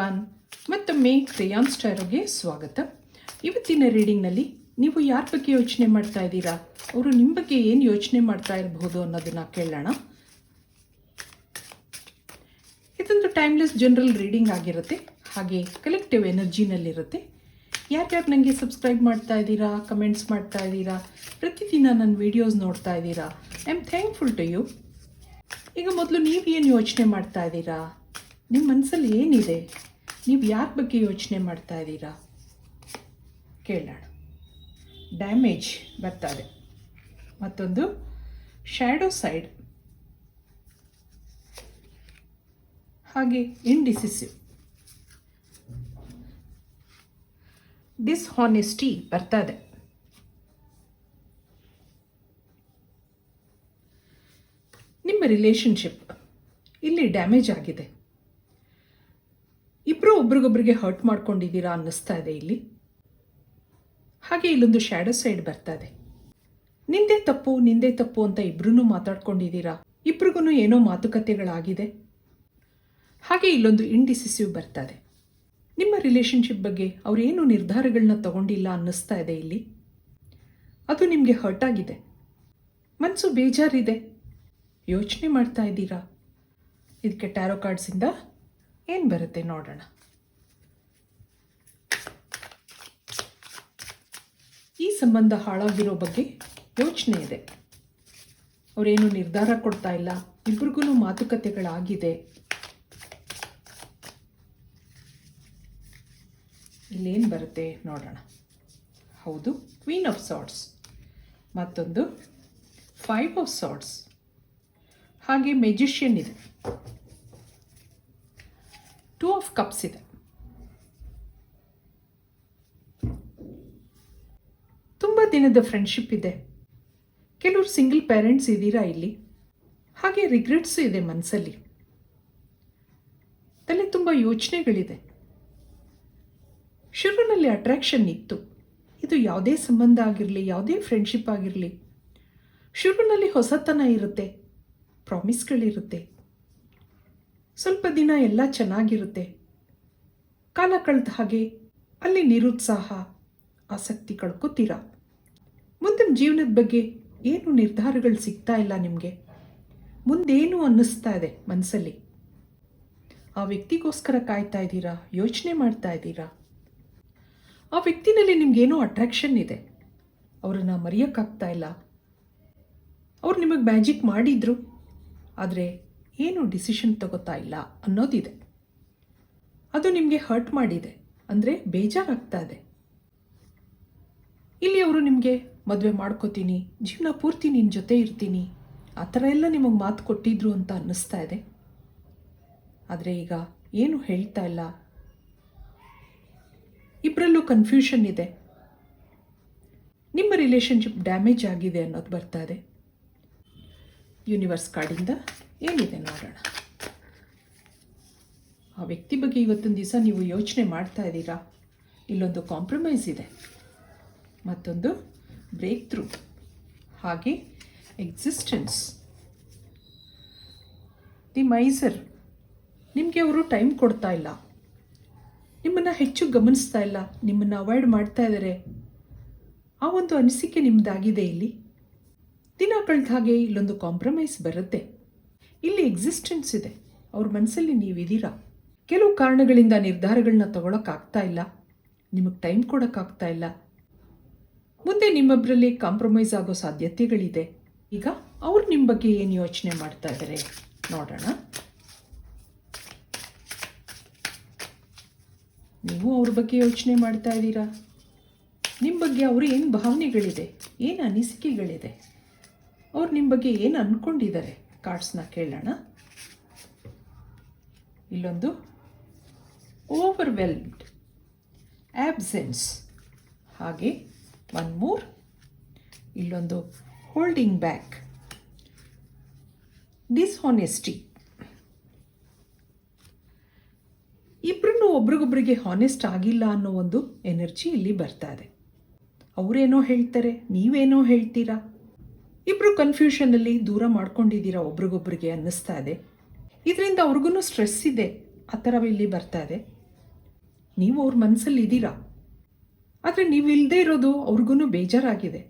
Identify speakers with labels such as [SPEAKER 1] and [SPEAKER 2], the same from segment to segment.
[SPEAKER 1] Everyone. ಮತ್ತೊಮ್ಮೆ crayons ಸ್ಟಾರೋಗೆ ಸ್ವಾಗತ. ಇವತ್ತಿನ ರೀಡಿಂಗ್ನಲ್ಲಿ ನೀವು ಯಾರ ಬಗ್ಗೆ ಯೋಚನೆ ಮಾಡ್ತಾ ಇದ್ದೀರಾ? ಅವರು ನಿಮ್ಮ ಬಗ್ಗೆ ಏನು ಯೋಚನೆ ಮಾಡ್ತಾ ಇರಬಹುದು ಅನ್ನೋದನ್ನ ಕೇಳೋಣ. ಇದೊಂದು ಟೈಮ್ಲೆಸ್ ಜನರಲ್ ರೀಡಿಂಗ್ ಆಗಿರುತ್ತೆ. ಹಾಗೆ ಕಲೆಕ್ಟಿವ್ ಎನರ್ಜಿನಲ್ಲಿರುತ್ತೆ. ಯಾರ್ಯಾರು ನನಗೆ ಸಬ್ಸ್ಕ್ರೈಬ್ ಮಾಡ್ತಾ ಇದ್ದೀರಾ, ಕಮೆಂಟ್ಸ್ ಮಾಡ್ತಾ ಇದ್ದೀರಾ, ಪ್ರತಿದಿನ ನನ್ನ ವೀಡಿಯೋಸ್ ನೋಡ್ತಾ ಇದ್ದೀರಾ, I am thankful to you. ಈಗ ಮೊದಲು ನೀವು ಏನು ಯೋಚನೆ ಮಾಡ್ತಾ ಇದ್ದೀರಾ? ನಿಮ್ಮ ಮನಸ್ಸಲ್ಲಿ ಏನಿದೆ? ನೀವು ಯಾರ ಬಗ್ಗೆ ಯೋಚನೆ ಮಾಡ್ತಾ ಇದ್ದೀರಾ? ಕೇಳೋಣ ಡ್ಯಾಮೇಜ್ ಬರ್ತದೆ. ಮತ್ತೊಂದು, ಶ್ಯಾಡೋ ಸೈಡ್. ಹಾಗೆ ಇಂಡಿಸಿಸಿವ್. ಡಿಸ್ಹಾನೆಸ್ಟಿ ಬರ್ತದೆ. ನಿಮ್ಮ ರಿಲೇಶನ್ಶಿಪ್ ಇಲ್ಲಿ ಡ್ಯಾಮೇಜ್ ಆಗಿದೆ. ಒಬ್ರಿಗೊಬ್ರಿಗೆ ಹರ್ಟ್ ಮಾಡ್ಕೊಂಡಿದ್ದೀರಾ ಅನ್ನಿಸ್ತಾ ಇದೆ ಇಲ್ಲಿ. ಹಾಗೆ ಇಲ್ಲೊಂದು ಶ್ಯಾಡೋ ಸೈಡ್ ಬರ್ತಾ ಇದೆ. ನಿಂದೆ ತಪ್ಪು ನಿಂದೆ ತಪ್ಪು ಅಂತ ಇಬ್ರು ಮಾತಾಡ್ಕೊಂಡಿದ್ದೀರಾ? ಇಬ್ರಿಗೂ ಏನೋ ಮಾತುಕತೆಗಳಾಗಿದೆ. ಹಾಗೆ ಇಲ್ಲೊಂದು ಇಂಡಿಸಿಸಿವ್ ಬರ್ತದೆ ನಿಮ್ಮ ರಿಲೇಶನ್ಶಿಪ್ ಬಗ್ಗೆ ಅವರೇನು ನಿರ್ಧಾರಗಳನ್ನ ತಗೊಂಡಿಲ್ಲ ಅನ್ನಿಸ್ತಾ ಇದೆ ಇಲ್ಲಿ. ಅದು ನಿಮಗೆ ಹರ್ಟ್ ಆಗಿದೆ. ಮನಸ್ಸು ಬೇಜಾರಿದೆ. ಯೋಚನೆ ಮಾಡ್ತಾ ಇದ್ದೀರಾ? ಇದಕ್ಕೆ ಟ್ಯಾರೋ ಕಾರ್ಡ್ಸಿಂದ ಏನು ಬರುತ್ತೆ ನೋಡೋಣ. ಈ ಸಂಬಂಧ ಹಾಳಾಗಿರೋ ಬಗ್ಗೆ ಯೋಚನೆ ಇದೆ. ಅವರೇನು ನಿರ್ಧಾರ ಕೊಡ್ತಾ ಇಲ್ಲ. ಇಬ್ರಿಗೂ ಮಾತುಕತೆಗಳಾಗಿದೆ. ಇಲ್ಲೇನು ಬರುತ್ತೆ ನೋಡೋಣ. ಹೌದು ಕ್ವೀನ್ ಆಫ್ ಸಾಟ್ಸ್ ಮತ್ತೊಂದು ಫೈವ್ ಆಫ್ ಸಾಟ್ಸ್ ಹಾಗೆ ಮೆಜಿಷಿಯನ್ ಇದೆ. ಟೂ ಆಫ್ ಕಪ್ಸ್ ಇದೆ. ತುಂಬ ದಿನದ ಫ್ರೆಂಡ್ಶಿಪ್ ಇದೆ. ಕೆಲವರು ಸಿಂಗಲ್ ಪೇರೆಂಟ್ಸ್ ಇದ್ದೀರಾ ಇಲ್ಲಿ? ಹಾಗೆ ರಿಗ್ರೆಟ್ಸ್ ಇದೆ ಮನಸ್ಸಲ್ಲಿ ತಲೆ ತುಂಬ ಯೋಚನೆಗಳಿದೆ. ಶುರುವಿನಲ್ಲಿ ಅಟ್ರಾಕ್ಷನ್ ಇತ್ತು. ಇದು ಯಾವುದೇ ಸಂಬಂಧ ಆಗಿರಲಿ, ಯಾವುದೇ ಫ್ರೆಂಡ್ಶಿಪ್ ಆಗಿರಲಿ, ಶುರುವಿನಲ್ಲಿ ಹೊಸತನ ಇರುತ್ತೆ ಪ್ರಾಮಿಸ್ಗಳಿರುತ್ತೆ ಸ್ವಲ್ಪ ದಿನ ಎಲ್ಲ ಚೆನ್ನಾಗಿರುತ್ತೆ. ಕಾಲ ಕಳೆದ ಹಾಗೆ ಅಲ್ಲಿ ನಿರುತ್ಸಾಹ, ಆಸಕ್ತಿ ಕಳ್ಕೊತೀರಾ? ಮುಂದಿನ ಜೀವನದ ಬಗ್ಗೆ ಏನು ನಿರ್ಧಾರಗಳು ಸಿಗ್ತಾ ಇಲ್ಲ ನಿಮಗೆ? ಮುಂದೇನು ಅನ್ನಿಸ್ತಾ ಇದೆ ಮನಸ್ಸಲ್ಲಿ ಆ ವ್ಯಕ್ತಿಗೋಸ್ಕರ ಕಾಯ್ತಾ ಇದ್ದೀರಾ? ಯೋಚನೆ ಮಾಡ್ತಾ ಇದ್ದೀರಾ? ಆ ವ್ಯಕ್ತಿನಲ್ಲಿ ನಿಮಗೇನೋ ಅಟ್ರಾಕ್ಷನ್ ಇದೆ. ಅವರನ್ನು ಮರೆಯೋಕ್ಕಾಗ್ತಾ ಇಲ್ಲ. ಅವ್ರು ನಿಮಗೆ ಮ್ಯಾಜಿಕ್ ಮಾಡಿದ್ರು. ಆದರೆ ಏನು ಡಿಸಿಷನ್ ತಗೋತಾ ಇಲ್ಲ ಅನ್ನೋದಿದೆ. ಅದು ನಿಮಗೆ ಹರ್ಟ್ ಮಾಡಿದೆ. ಅಂದರೆ ಬೇಜಾರಾಗ್ತಾ ಇದೆ. ಇಲ್ಲಿ ಅವರು ನಿಮಗೆ ಮದುವೆ ಮಾಡ್ಕೋತೀನಿ, ಜೀವನ ಪೂರ್ತಿ ನಿನ್ನ ಜೊತೆ ಇರ್ತೀನಿ. ಆ ಥರ ಎಲ್ಲ ನಿಮಗೆ ಮಾತು ಕೊಟ್ಟಿದ್ರು ಅಂತ ಅನ್ನಿಸ್ತಾ ಇದೆ. ಆದರೆ ಈಗ ಏನು ಹೇಳ್ತಾ ಇಲ್ಲ. ಇಬ್ಬರಲ್ಲೂ ಕನ್ಫ್ಯೂಷನ್ ಇದೆ. ನಿಮ್ಮ ರಿಲೇಷನ್ಶಿಪ್ ಡ್ಯಾಮೇಜ್ ಆಗಿದೆ ಅನ್ನೋದು ಬರ್ತಾ ಇದೆ. ಯೂನಿವರ್ಸ್ ಕಾರ್ಡಿಂದ ಏನಿದೆ ನೋಡೋಣ. ಆ ವ್ಯಕ್ತಿ ಬಗ್ಗೆ ಇವತ್ತೊಂದು ದಿವಸ ನೀವು ಯೋಚನೆ ಮಾಡ್ತಾ ಇದ್ದೀರಾ? ಇಲ್ಲೊಂದು ಕಾಂಪ್ರಮೈಸ್ ಇದೆ. ಮತ್ತೊಂದು ಬ್ರೇಕ್ ಥ್ರೂ ಹಾಗೆ ಎಕ್ಸಿಸ್ಟೆನ್ಸ್ ದಿ ಮೈಸರ್ ನಿಮಗೆ ಅವರು ಟೈಮ್ ಕೊಡ್ತಾ ಇಲ್ಲ. ನಿಮ್ಮನ್ನು ಹೆಚ್ಚು ಗಮನಿಸ್ತಾ ಇಲ್ಲ. ನಿಮ್ಮನ್ನು ಅವಾಯ್ಡ್ ಮಾಡ್ತಾ ಇದ್ದಾರೆ. ಆ ಒಂದು ಅನಿಸಿಕೆ ನಿಮ್ಮದಾಗಿದೆ ಇಲ್ಲಿ. ದಿನ ಕಳೆದ ಹಾಗೆ ಇಲ್ಲೊಂದು ಕಾಂಪ್ರಮೈಸ್ ಬರುತ್ತೆ. ಇಲ್ಲಿ ಎಕ್ಸಿಸ್ಟೆನ್ಸ್ ಇದೆ. ಅವ್ರ ಮನಸ್ಸಲ್ಲಿ ನೀವಿದ್ದೀರಾ? ಕೆಲವು ಕಾರಣಗಳಿಂದ ನಿರ್ಧಾರಗಳನ್ನ ತಗೊಳಕ್ಕಾಗ್ತಾ ಇಲ್ಲ. ನಿಮಗೆ ಟೈಮ್ ಕೊಡೋಕ್ಕಾಗ್ತಾ ಇಲ್ಲ. ಮುಂದೆ ನಿಮ್ಮೊಬ್ಬರಲ್ಲಿ ಕಾಂಪ್ರಮೈಸ್ ಆಗೋ ಸಾಧ್ಯತೆಗಳಿದೆ. ಈಗ ಅವ್ರು ನಿಮ್ಮ ಬಗ್ಗೆ ಏನು ಯೋಚನೆ ಮಾಡ್ತಾ ಇದ್ದಾರೆ ನೋಡೋಣ. ನೀವು ಅವ್ರ ಬಗ್ಗೆ ಯೋಚನೆ ಮಾಡ್ತಾ ಇದ್ದೀರಾ? ನಿಮ್ಮ ಬಗ್ಗೆ ಅವರು ಏನು ಭಾವನೆಗಳಿದೆ, ಏನು ಅನಿಸಿಕೆಗಳಿದೆ? ಅವ್ರು ನಿಮ್ಮ ಬಗ್ಗೆ ಏನು ಅಂದ್ಕೊಂಡಿದ್ದಾರೆ ಕಾರ್ಡ್ಸ್ನ ಕೇಳೋಣ. ಇಲ್ಲೊಂದು ಓವರ್ವೆಲ್ಮ್ಡ್ ಆಬ್ಸೆನ್ಸ್ ಹಾಗೆ ಒನ್ ಮೂರ್ ಇಲ್ಲೊಂದು ಹೋಲ್ಡಿಂಗ್ ಬ್ಯಾಕ್ ಡಿಸ್ಹಾನೆಸ್ಟಿ ಇಬ್ಬರನ್ನು ಒಬ್ರಿಗೊಬ್ರಿಗೆ ಹಾನೆಸ್ಟ್ ಆಗಿಲ್ಲ ಅನ್ನೋ ಒಂದು ಎನರ್ಜಿ ಇಲ್ಲಿ ಬರ್ತಾ ಇದೆ. ಅವರೇನೋ ಹೇಳ್ತಾರೆ, ನೀವೇನೋ ಹೇಳ್ತೀರಾ? ಇಬ್ಬರು ಕನ್ಫ್ಯೂಷನಲ್ಲಿ ದೂರ ಮಾಡ್ಕೊಂಡಿದ್ದೀರಾ ಒಬ್ರಿಗೊಬ್ರಿಗೆ ಅನ್ನಿಸ್ತಾ ಇದೆ. ಇದರಿಂದ ಅವ್ರಿಗೂ ಸ್ಟ್ರೆಸ್ ಇದೆ. ಆ ಥರ ಇಲ್ಲಿ ಬರ್ತಾ ಇದೆ. ನೀವು ಅವ್ರ ಮನಸ್ಸಲ್ಲಿ ಇದ್ದೀರಾ ಆದರೆ ನೀವು ಇಲ್ಲದೆ ಇರೋದು ಅವ್ರಿಗೂ ಬೇಜಾರಾಗಿದೆ.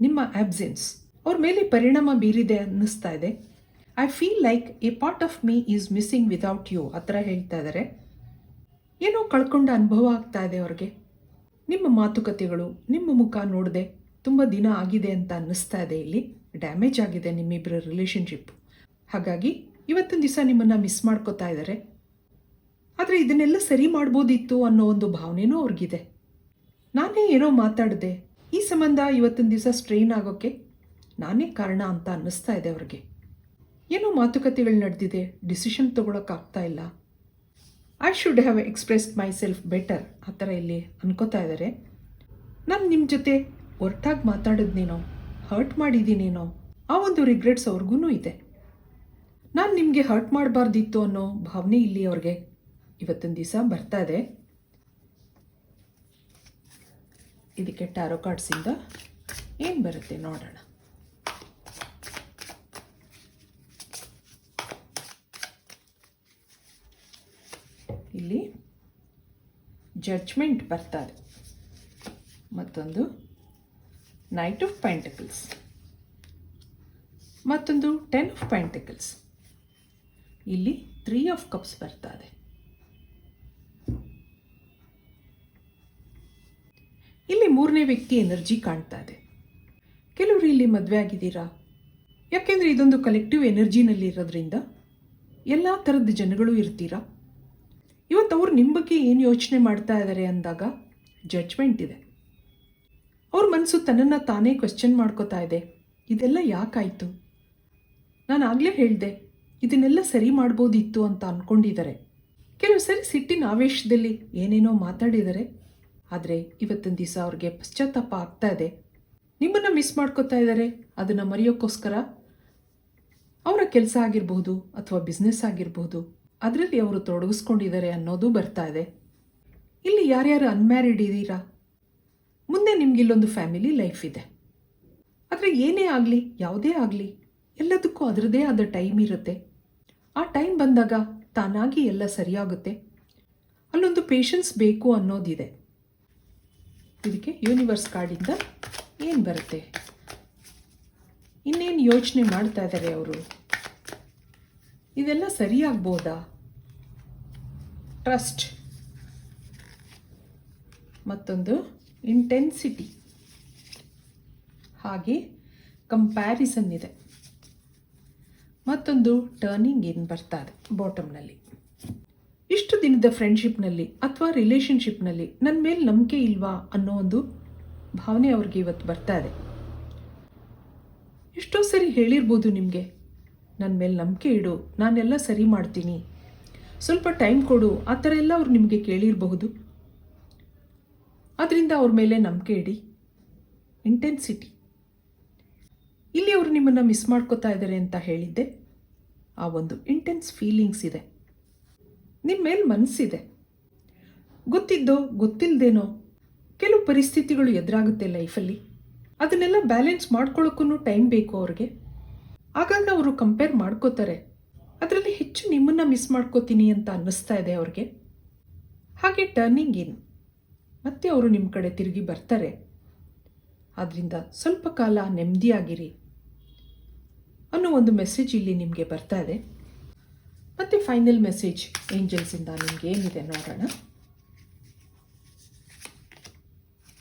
[SPEAKER 1] ನಿಮ್ಮ ಆಬ್ಸೆನ್ಸ್ ಅವ್ರ ಮೇಲೆ ಪರಿಣಾಮ ಬೀರಿದೆ ಅನ್ನಿಸ್ತಾ ಇದೆ. I feel like a part of me is missing without you ಆ ಥರ ಹೇಳ್ತಾ ಇದ್ದಾರೆ ಏನೋ ಕಳ್ಕೊಂಡ ಅನುಭವ ಆಗ್ತಾ ಇದೆ ಅವ್ರಿಗೆ. ನಿಮ್ಮ ಮಾತುಕತೆಗಳು, ನಿಮ್ಮ ಮುಖ ನೋಡದೆ ತುಂಬ ದಿನ ಆಗಿದೆ ಅಂತ ಅನ್ನಿಸ್ತಾ ಇದೆ ಇಲ್ಲಿ. ಡ್ಯಾಮೇಜ್ ಆಗಿದೆ ನಿಮ್ಮಿಬ್ಬರ ರಿಲೇಷನ್ಶಿಪ್ ಹಾಗಾಗಿ ಇವತ್ತಿನ ದಿವಸ ನಿಮ್ಮನ್ನು ಮಿಸ್ ಮಾಡ್ಕೋತಾ ಇದ್ದಾರೆ ಆದರೆ ಇದನ್ನೆಲ್ಲ ಸರಿ ಮಾಡ್ಬೋದಿತ್ತು ಅನ್ನೋ ಒಂದು ಭಾವನೆನೂ ಅವ್ರಿಗಿದೆ. ನಾನೇ ಏನೋ ಮಾತಾಡಿದೆ. ಈ ಸಂಬಂಧ ಇವತ್ತಿನ ದಿವಸ ಸ್ಟ್ರೈನ್ ಆಗೋಕ್ಕೆ ನಾನೇ ಕಾರಣ ಅಂತ ಅನ್ನಿಸ್ತಾ ಇದೆ ಅವ್ರಿಗೆ. ಏನೋ ಮಾತುಕತೆಗಳು ನಡೆದಿದೆ. ಡಿಸಿಷನ್ ತೊಗೊಳಕ್ಕಾಗ್ತಾ ಇಲ್ಲ. I should have expressed myself better ಆ ಥರ ಇಲ್ಲಿ ಅನ್ಕೋತಾ ಇದ್ದಾರೆ ನಾನು ನಿಮ್ಮ ಜೊತೆ ಒರ್ಟಾಗಿ ಮಾತಾಡಿದ್ನೇನೋ ಹರ್ಟ್ ಮಾಡಿದ್ದೀನೇನೋ ಆ ಒಂದು ರಿಗ್ರೆಟ್ಸ್ ಅವ್ರಿಗೂ ಇದೆ. ನಾನು ನಿಮಗೆ ಹರ್ಟ್ ಮಾಡಬಾರ್ದಿತ್ತು ಅನ್ನೋ ಭಾವನೆ ಇಲ್ಲಿ ಅವ್ರಿಗೆ. ಇವತ್ತಿನ ದಿವಸ ಬರ್ತಾ ಇದೆ. ಇದಕ್ಕೆ ಟ್ಯಾರೋ ಕಾರ್ಡ್ಸಿಂದ ಏನು ಬರುತ್ತೆ ನೋಡೋಣ. ಇಲ್ಲಿ ಜಡ್ಜ್ಮೆಂಟ್ ಬರ್ತಾರೆ ಮತ್ತೊಂದು ನೈಟ್ ಆಫ್ ಪ್ಯಾಂಟಿಕಲ್ಸ್ ಮತ್ತೊಂದು ಟೆನ್ ಆಫ್ ಪ್ಯಾಂಟಿಕಲ್ಸ್ ಇಲ್ಲಿ ತ್ರೀ ಆಫ್ ಕಪ್ಸ್ ಬರ್ತಾ ಇದೆ ಇಲ್ಲಿ ಮೂರನೇ ವ್ಯಕ್ತಿ ಎನರ್ಜಿ ಕಾಣ್ತಾ ಇದೆ. ಕೆಲವರು ಇಲ್ಲಿ ಮದುವೆ ಆಗಿದ್ದೀರಾ? ಯಾಕೆಂದರೆ ಇದೊಂದು ಕಲೆಕ್ಟಿವ್ ಎನರ್ಜಿನಲ್ಲಿ ಇರೋದ್ರಿಂದ ಎಲ್ಲ ಥರದ ಜನಗಳು ಇರ್ತೀರಾ? ಇವತ್ತು ಅವ್ರು ನಿಮ್ಮ ಬಗ್ಗೆ ಏನು ಯೋಚನೆ ಮಾಡ್ತಾ ಇದ್ದಾರೆ ಅಂದಾಗ ಜಡ್ಜ್ಮೆಂಟ್ ಇದೆ. ಅವ್ರ ಮನಸ್ಸು ತನ್ನನ್ನು ತಾನೇ ಕ್ವೆಶ್ಚನ್ ಮಾಡ್ಕೋತಾ ಇದೆ. ಇದೆಲ್ಲ ಯಾಕಾಯಿತು? ನಾನು ಆಗಲೇ ಹೇಳಿದೆ, ಇದನ್ನೆಲ್ಲ ಸರಿ ಮಾಡ್ಬೋದಿತ್ತು ಅಂತ ಅಂದ್ಕೊಂಡಿದ್ದಾರೆ ಕೆಲವು ಸರಿ ಸಿಟ್ಟಿನ ಆವೇಶದಲ್ಲಿ ಏನೇನೋ ಮಾತಾಡಿದ್ದಾರೆ ಆದರೆ ಇವತ್ತಿನ ದಿವಸ ಅವ್ರಿಗೆ ಪಶ್ಚಾತ್ತಾಪ ಆಗ್ತಾ ಇದೆ. ನಿಮ್ಮನ್ನು ಮಿಸ್ ಮಾಡ್ಕೋತಾ ಇದ್ದಾರೆ ಅದನ್ನು ಮರೆಯೋಕ್ಕೋಸ್ಕರ ಅವರ ಕೆಲಸ ಆಗಿರಬಹುದು ಅಥವಾ ಬಿಸ್ನೆಸ್ ಆಗಿರಬಹುದು, ಅದರಲ್ಲಿ ಅವರು ತೊಡಗಿಸ್ಕೊಂಡಿದ್ದಾರೆ ಅನ್ನೋದು ಬರ್ತಾ ಇದೆ. ಇಲ್ಲಿ ಯಾರ್ಯಾರು ಅನ್ಮ್ಯಾರಿಡ್ ಇದ್ದೀರಾ? ಮುಂದೆ ನಿಮ್ಗೆ ಇಲ್ಲೊಂದು ಫ್ಯಾಮಿಲಿ ಲೈಫ್ ಇದೆ. ಆದರೆ ಏನೇ ಆಗಲಿ, ಯಾವುದೇ ಆಗಲಿ, ಎಲ್ಲದಕ್ಕೂ ಅದರದೇ ಆದ ಟೈಮ್ ಇರುತ್ತೆ. ಆ ಟೈಮ್ ಬಂದಾಗ ತಾನಾಗಿ ಎಲ್ಲ ಸರಿಯಾಗುತ್ತೆ. ಅಲ್ಲೊಂದು ಪೇಷನ್ಸ್ ಬೇಕು ಅನ್ನೋದಿದೆ. ಇದಕ್ಕೆ ಯೂನಿವರ್ಸ್ ಕಾರ್ಡಿಂದ ಏನು ಬರುತ್ತೆ? ಇನ್ನೇನು ಯೋಚನೆ ಮಾಡ್ತಾ ಇದ್ದಾರೆ ಅವರು? ಇದೆಲ್ಲ ಸರಿಯಾಗ್ಬೋದಾ ಟ್ರಸ್ಟ್ ಮತ್ತೊಂದು ಇಂಟೆನ್ಸಿಟಿ ಹಾಗೆ ಕಂಪ್ಯಾರಿಸನ್ ಇದೆ. ಮತ್ತೊಂದು ಟರ್ನಿಂಗ್ ಏನು ಬರ್ತಾ ಇದೆ ಬಾಟಮ್ನಲ್ಲಿ ಇಷ್ಟು ದಿನದ ಫ್ರೆಂಡ್ಶಿಪ್ನಲ್ಲಿ ಅಥವಾ ರಿಲೇಷನ್ಶಿಪ್ನಲ್ಲಿ ನನ್ನ ಮೇಲೆ ನಂಬಿಕೆ ಇಲ್ವಾ ಅನ್ನೋ ಒಂದು ಭಾವನೆ ಅವ್ರಿಗೆ ಇವತ್ತು ಬರ್ತಾ ಇದೆ. ಎಷ್ಟೋ ಸರಿ ಹೇಳಿರ್ಬೋದು ನಿಮಗೆ ನನ್ನ ಮೇಲೆ ನಂಬಿಕೆ ಇಡು, ನಾನೆಲ್ಲ ಸರಿ ಮಾಡ್ತೀನಿ. ಸ್ವಲ್ಪ ಟೈಮ್ ಕೊಡು, ಆ ಥರ ಎಲ್ಲ ಅವ್ರು ನಿಮಗೆ ಕೇಳಿರಬಹುದು. ಅದರಿಂದ ಅವ್ರ ಮೇಲೆ ನಂಬಿಕೆ ಇಡಿ. ಇಂಟೆನ್ಸಿಟಿ ಇಲ್ಲಿ ಅವರು ನಿಮ್ಮನ್ನು ಮಿಸ್ ಮಾಡ್ಕೋತಾ ಇದ್ದಾರೆ ಅಂತ ಹೇಳಿದ್ದೆ. ಆ ಒಂದು ಇಂಟೆನ್ಸ್ ಫೀಲಿಂಗ್ಸ್ ಇದೆ. ನಿಮ್ಮ ಮೇಲೆ ಮನಸ್ಸಿದೆ ಗೊತ್ತಿದ್ದೋ ಗೊತ್ತಿಲ್ಲದೇನೋ ಕೆಲವು ಪರಿಸ್ಥಿತಿಗಳು ಎದುರಾಗುತ್ತೆ ಲೈಫಲ್ಲಿ. ಅದನ್ನೆಲ್ಲ ಬ್ಯಾಲೆನ್ಸ್ ಮಾಡ್ಕೊಳ್ಳೋಕ್ಕೂ ಟೈಮ್ ಬೇಕು ಅವ್ರಿಗೆ. ಆಗಾಗ ಅವರು ಕಂಪೇರ್ ಮಾಡ್ಕೋತಾರೆ. ಅದರಲ್ಲಿ ಹೆಚ್ಚು ನಿಮ್ಮನ್ನು ಮಿಸ್ ಮಾಡ್ಕೋತೀನಿ ಅಂತ ಅನ್ನಿಸ್ತಾ ಇದೆ ಅವ್ರಿಗೆ. ಹಾಗೆ ಟರ್ನಿಂಗ್ ಇನ್. ಮತ್ತೆ ಅವರು ನಿಮ್ಮ ಕಡೆ ತಿರುಗಿ ಬರ್ತಾರೆ. ಆದ್ದರಿಂದ ಸ್ವಲ್ಪ ಕಾಲ ನೆಮ್ಮದಿಯಾಗಿರಿ ಅನ್ನೋ ಒಂದು ಮೆಸೇಜ್ ಇಲ್ಲಿ ನಿಮಗೆ ಬರ್ತಾ ಇದೆ. ಮತ್ತು ಫೈನಲ್ ಮೆಸೇಜ್ ಏಂಜಲ್ಸಿಂದ ನಿಮ್ಗೆ ಏನಿದೆ ನೋಡೋಣ.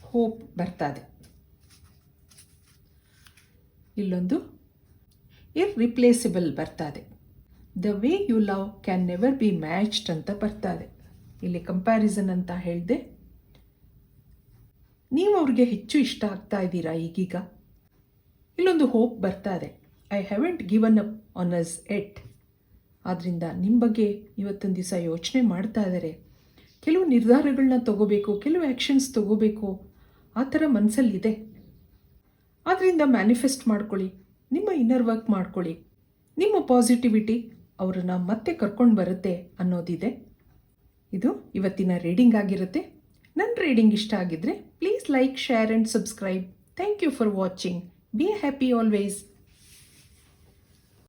[SPEAKER 1] ಹೋಪ್ ಬರ್ತಾ ಇದೆ. ಇಲ್ಲೊಂದು ಇರ್ ರಿಪ್ಲೇಸಬಲ್ ಬರ್ತಾ ಇದೆ. The way you love can never be matched ಅಂತ ಬರ್ತಾ ಇದೆ. ಇಲ್ಲಿ ಕಂಪ್ಯಾರಿಸನ್ ಅಂತ ಹೇಳಿದೆ. ನೀವು ಅವ್ರಿಗೆ ಹೆಚ್ಚು ಇಷ್ಟ ಆಗ್ತಾ ಇದ್ದೀರಾ ಈಗೀಗ? ಇಲ್ಲೊಂದು ಹೋಪ್ ಬರ್ತಾ ಇದೆ. I haven't given up on us yet ಆದ್ದರಿಂದ ನಿಮ್ಮ ಬಗ್ಗೆ ಇವತ್ತೊಂದು ದಿವಸ ಯೋಚನೆ ಮಾಡ್ತಾ ಇದ್ದಾರೆ ಕೆಲವು ನಿರ್ಧಾರಗಳನ್ನ ತಗೋಬೇಕು, ಕೆಲವು ಆ್ಯಕ್ಷನ್ಸ್ ತಗೋಬೇಕು. ಆ ಥರ ಮನಸ್ಸಲ್ಲಿದೆ ಆದ್ದರಿಂದ ಮ್ಯಾನಿಫೆಸ್ಟ್ ಮಾಡ್ಕೊಳ್ಳಿ, ನಿಮ್ಮ ಇನ್ನರ್ ವರ್ಕ್ ಮಾಡ್ಕೊಳ್ಳಿ. ನಿಮ್ಮ ಪಾಸಿಟಿವಿಟಿ ಅವರನ್ನು ಮತ್ತೆ ಕರ್ಕೊಂಡು ಬರುತ್ತೆ ಅನ್ನೋದಿದೆ. ಇದು ಇವತ್ತಿನ ರೀಡಿಂಗ್ ಆಗಿರುತ್ತೆ. ನನ್ನ ರೀಡಿಂಗ್ ಇಷ್ಟ ಆಗಿದ್ದರೆ please like share and subscribe thank you for watching be happy always